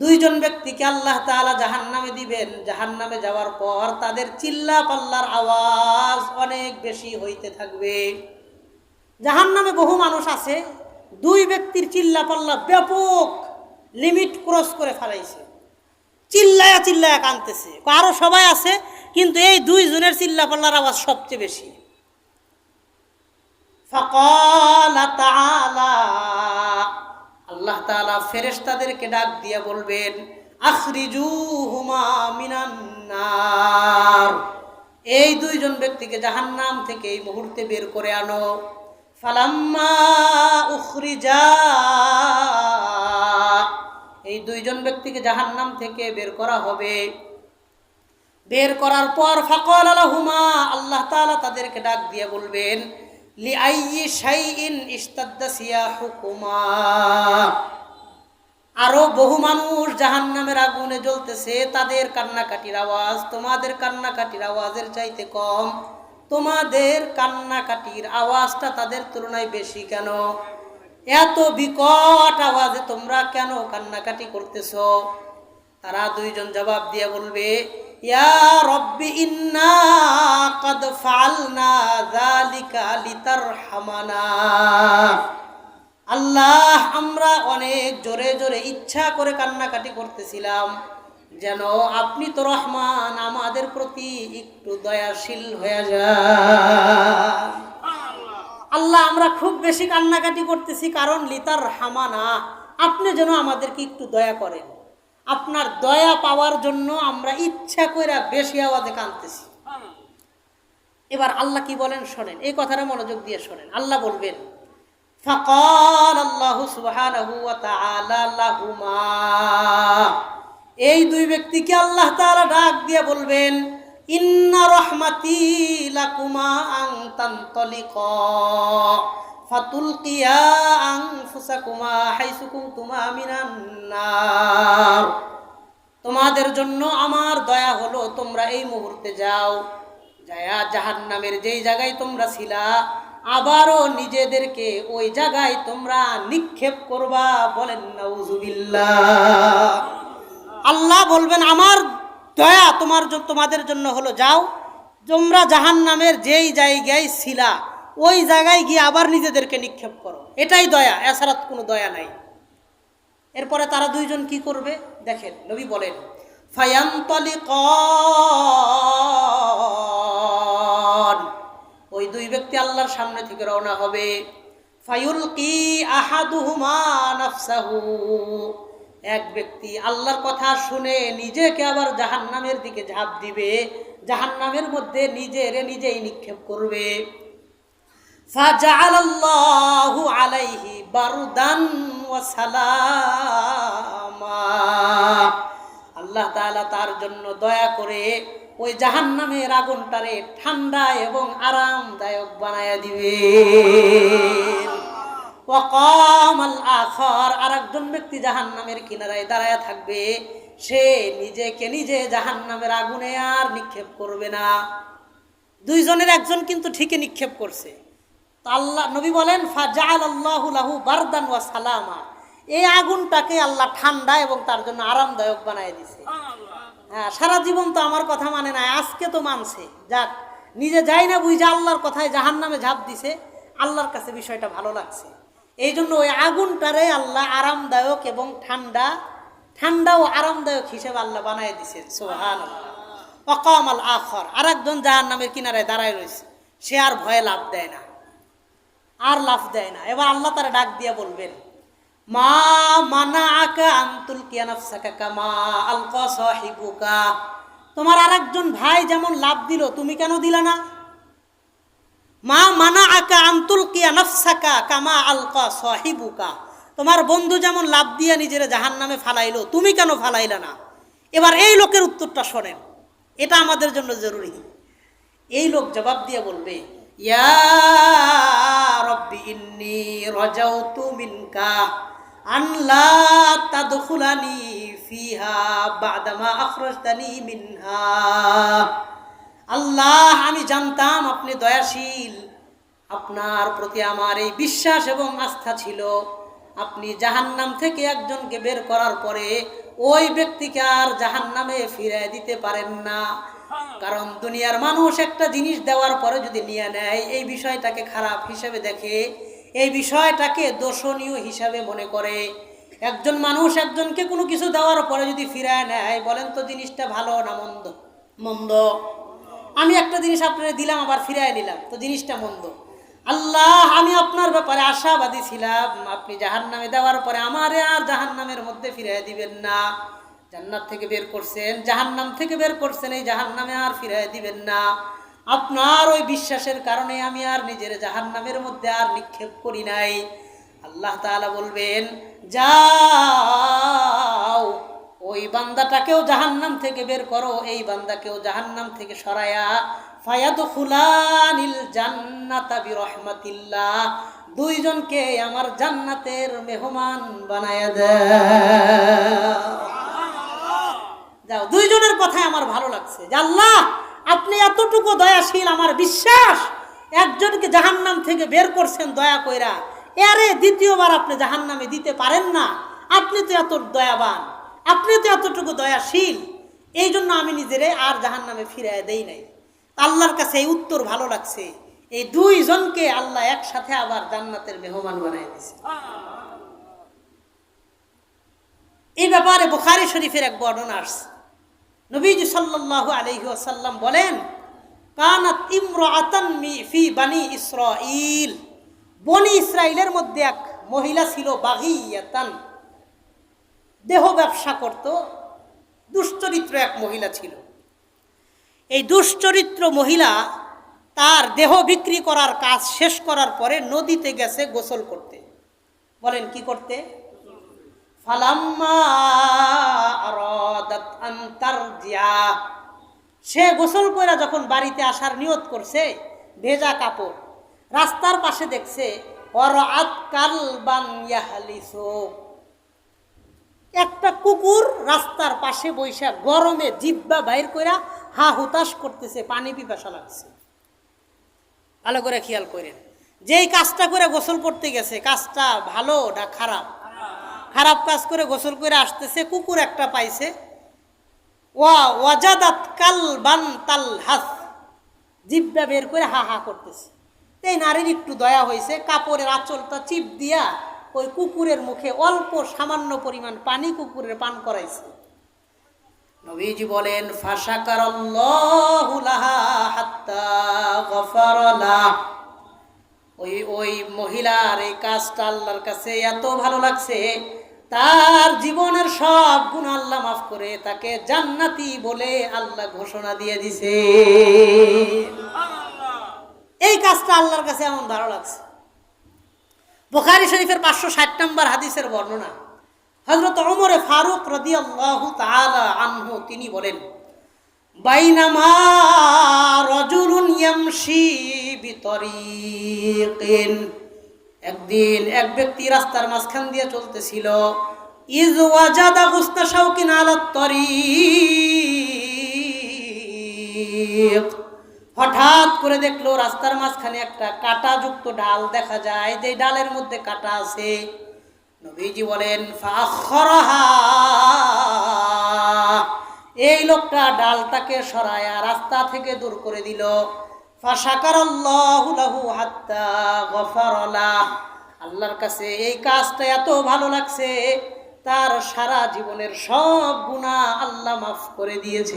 দুইজন ব্যক্তিকে আল্লাহ তালা জাহান নামে দিবেন। জাহান নামে যাওয়ার পর তাদের চিল্লা পাল্লার আওয়াজ অনেক বেশি হইতে থাকবে। জাহান নামে বহু মানুষ আছে, দুই ব্যক্তির চিল্লা পাল্লা ব্যাপক লিমিট ক্রস করে ফেলাইছে। চিল্লায়া চিল্লায়া কানতেছে আরও সবাই আছে, কিন্তু এই দুই জনের চিল্লা পাল্লার আওয়াজ সবচেয়ে বেশি। ফকলা আল্লাহ তাআলা ফেরেশতাদেরকে ডাক দিয়ে বলবেন, আখরিজুহুমা মিনান নার। এই দুইজন ব্যক্তিকে জাহান্নাম থেকে এই মুহূর্তে বের করে আনো। ফালাম্মা উখরিজা। এই দুইজন ব্যক্তিকে জাহান্নাম থেকে বের করা হবে। বের করার পর ফাকল আলাহুমা আল্লাহ তাআলা তাদেরকে ডাক দিয়ে বলবেন আরও বহু মানুষ জাহান্নামের আগুনে জ্বলতেছে, তাদের কান্নাকাটির আওয়াজ, তোমাদের কান্নাকাটির আওয়াজের চাইতে কম। তোমাদের কান্নাকাটির আওয়াজটা তাদের তুলনায় বেশি কেন? এত বিকট আওয়াজে তোমরা কেন কান্নাকাটি করতেছো? তারা দুইজন জবাব দিয়ে বলবে আল্লাহ, আমরা অনেক জোরে জোরে ইচ্ছা করে কান্নাকাটি করতেছিলাম। যেন আপনি তো রহমান, আমাদের প্রতি একটু দয়াশীল হয়ে যান। আল্লাহ, আমরা খুব বেশি কান্নাকাটি করতেছি কারণ লিতার হামানা আপনি যেন আমাদেরকে একটু দয়া করেন। আপনার দয়া পাওয়ার জন্য আমরা ইচ্ছা করে বেশি আওয়াজে কাঁদতেছি এবার আল্লাহ কি বলেন? শোনেন, এই কথাটা মনোযোগ দিয়ে শোনেন। আল্লাহ বলবেন আল্লাহ এই দুই ব্যক্তিকে আল্লাহ তারা ডাক দিয়ে বলবেন, ইন্না রহমাতি লাকুমা আনতান্তলিকা ফাতুলকিয়া আনফুসাকুমা হাইসু কুনতুমা মিনান নার। তোমাদের জন্য আমার দয়া হলো, তোমরা এই মুহূর্তে যাও। যায়া জাহান্নামের যেই জায়গায় তোমরা ছিলা, আবারও নিজেদেরকে ওই জায়গায় তোমরা নিক্ষেপ করবা বলেন নাউজুবিল্লাহ। আল্লাহ বলবেন, আমার দয়া তোমার তোমাদের জন্য হলো, যাও। তোমরা জাহান্নামের যেই জায়গায় ছিলা ওই জায়গায় গিয়ে আবার নিজেদেরকে নিক্ষেপ করো। এটাই দয়া, এছাড়া কোনো দয়া নাই। এরপরে তারা দুইজন কি করবে? দেখেন, নবী বলেন, ফায়ান্তলিকন ওই দুই ব্যক্তি আল্লাহর সামনে থেকে রওনা হবে। ফায়ুল কি আহাদুহুমা নাফসাহু এক ব্যক্তি আল্লাহর কথা শুনে নিজেকে আবার জাহান্নামের দিকে ঝাঁপ দিবে। জাহান্নামের মধ্যে নিজেরে নিজেই নিক্ষেপ করবে। فجعل الله عليه بردا وسلاما আল্লাহ তাআলা তার জন্য দয়া করে ওই জাহান্নামের আগুনটারে ঠান্ডা এবং আরামদায়ক বানায়া দিবে ওয়াকামাল আখর আরেকজন ব্যক্তি জাহান্নামের কিনারায় দাঁড়ায় থাকবে সে নিজেকে নিজে জাহান্নামের আগুনে আর নিক্ষেপ করবে না দুইজনের একজন কিন্তু ঠিকই নিক্ষেপ করছে তো আল্লাহ নবী বলেন ফাজাল আল্লাহ লাহু বারদান ওয়া সালামা। এই আগুনটাকে আল্লাহ ঠান্ডা এবং তার জন্য আরামদায়ক বানায় দিছে হ্যাঁ সারা জীবন তো আমার কথা মানে না আজকে তো মানছে। যাক নিজে যাই না বুঝে আল্লাহর কথায় জাহান নামে ঝাঁপ দিছে আল্লাহর কাছে বিষয়টা ভালো লাগছে। এই জন্য ওই আগুনটারে আল্লাহ আরামদায়ক এবং ঠান্ডা ঠান্ডা ও আরামদায়ক হিসেবে আল্লাহ বানায় দিছে সোহান অকাম আল আখর আর একজন জাহান নামের কিনারায় দাঁড়ায় রয়েছে। সে আর ভয়ে লাভ দেয় না। আর লাফ দেয় না। এবার আল্লাহ তারা ডাক দিয়ে বলবেন, মা মানা আকা আন্তুল কামা তোমার আরেকজন ভাই যেমন লাভ দিল, তুমি কেন দিলা না? মা মানা আকা আন্তুল কিয়ানাফসাকা কামা আলকা সাহিবুকা? তোমার বন্ধু যেমন লাভ দিয়ে নিজের জাহান নামে ফালাইলো, তুমি কেন ফালাইলা না? এবার এই লোকের উত্তরটা শোনেন, এটা আমাদের জন্য জরুরি। এই লোক জবাব দিয়ে বলবে ইয়া ফিহা বাদামা মিনহা। আল্লাহ, আমি জানতাম আপনি দয়াশীল। আপনার প্রতি আমার এই বিশ্বাস এবং আস্থা ছিল। আপনি জাহান্নাম থেকে একজনকে বের করার পরে ওই ব্যক্তিকে আর জাহান নামে ফিরাই দিতে পারেন না। কারণ দুনিয়ার মানুষ একটা জিনিস দেওয়ার পরে যদি নিয়ে নেয়, এই বিষয়টাকে খারাপ হিসেবে দেখে, এই বিষয়টাকে দোষণীয় হিসাবে মনে করে। একজন মানুষ একজনকে কোনো কিছু দেওয়ার পরে যদি ফিরায় নেয়, বলেন তো জিনিসটা ভালো না মন্দ? মন্দ। আমি একটা জিনিস আপনার দিলাম, আবার ফিরায় নিলাম, তো জিনিসটা মন্দ। আল্লাহ, আমি আপনার ব্যাপারে আশাবাদী ছিলাম। আপনি জাহান নামে দেওয়ার পরে আমারে আর জাহান নামের মধ্যে ফিরাই দিবেন না। জান্নাত থেকে বের করছেন, জাহান্নাম থেকে বের করছেন, এই জাহান্নামে আর ফিরাই দিবেন না। আপনার ওই বিশ্বাসের কারণে আমি আর নিজের জাহান্নামের মধ্যে আর নিক্ষেপ করি নাই। আল্লাহ তাআলা বলবেন, যাও, ওই বান্দাটাকেও জাহান্নাম থেকে বের করো, এই বান্দাকেও জাহান্নাম থেকে সরায়া ফায়াদখুলানিল জান্নাতা বিরহমাতিল্লাহ, দুইজনকে আমার জান্নাতের মেহমান বানায়া দাও যাও কথাই আমার ভালো লাগছে যে আল্লাহ, আপনি এতটুকু দয়াশীল, আমার বিশ্বাস, একজনকে জাহান্নাম থেকে বের করছেন দয়া কইরা। এরে দ্বিতীয়বার আপনি জাহান্নামে দিতে পারেন না। আপনি তো এত দয়াবান, আপনি তো এতটুকু দয়াশীল। এই জন্য আমি নিজেরে আর জাহান্নামে ফিরাই দেই নাই। আল্লাহর কাছে এই উত্তর ভালো লাগছে। এই দুইজনকে আল্লাহ একসাথে আবার জান্নাতের মেহমান বানাই দিয়েছে এই ব্যাপারে বুখারি শরীফের এক বর্ণনা আসছে। নবীজি সাল্লাল্লাহু আলাইহি ওয়াসাল্লাম বলেন, কানাত ইমরাআতান মি- ফি বানি ইসরাঈল। বনি ইসরাইলের মধ্যে এক মহিলা ছিল বাগিয়াতান। দেহ ব্যবসা করত, দুশ্চরিত্র এক মহিলা ছিল। এই দুশ্চরিত্র মহিলা তার দেহ বিক্রি করার কাজ শেষ করার পরে নদীতে গেছে গোসল করতে। বলেন কি করতে ফালাম্মা আরাদাত আন তারজিয়া সে গোসল করে যখন বাড়িতে আসার নিয়ত করছে, ভেজা কাপড়, রাস্তার পাশে দেখছে একটা কুকুর রাস্তার পাশে বৈশা গরমে জিব্বা বাইর কইরা হা হুতাশ করতেছে, পানি পিপাসা লাগছে। ভালো করে খেয়াল করেন। যেই কাজটা করে গোসল করতে গেছে, কাজটা ভালো না খারাপ? খারাপ কাজ করে গোসল করে আসতেছে, কুকুর একটা পাইছে। ওয়া ওয়াজাদাত কাল বান তাল হাস, জিব্বা বের করে হা হা করতেছে। এই নারীর একটু দয়া হয়েছে, কাপড়ের আঁচলটা চিপ দিয়া ওই কুকুরের মুখে অল্প সামান্য পরিমাণ পানি কুকুরের পান করাইছে। নবীজি বলেন ওই ওই মহিলার এই কাজটা আল্লাহর কাছে এত ভালো লাগছে তার জীবনের সব গুণ আল্লাহ মাফ করে তাকে জান্নাতি বলে আল্লাহ ঘোষণা দিয়ে দিছে। এই কাজটা আল্লাহর কাছে এমন ভালো লাগছে। বোখারি শরীফের পাঁচশো ষাট নম্বর হাদিসের বর্ণনা। হজরত অমরে ফারুক রদি আল্লাহ আনহু, তিনি বলেন, বাইনামা রজুলুন ইয়ামশি বিতরিকিন। একদিন এক ব্যক্তি রাস্তার মাঝখান দিয়ে চলতেছিল। গুস্তা শাউকিন হঠাৎ করে দেখল রাস্তার মাঝখানে একটা কাঁটাযুক্ত ডাল দেখা যায় যে ডালের মধ্যে কাঁটা আছে। নবীজি বলেন এই লোকটা ডালটাকে সরায়া রাস্তা থেকে দূর করে দিল। লাহু আল্লাহর কাছে এই কাজটা এত ভালো লাগছে, তার সারা জীবনের সব গুণা আল্লাহ মাফ করে দিয়েছে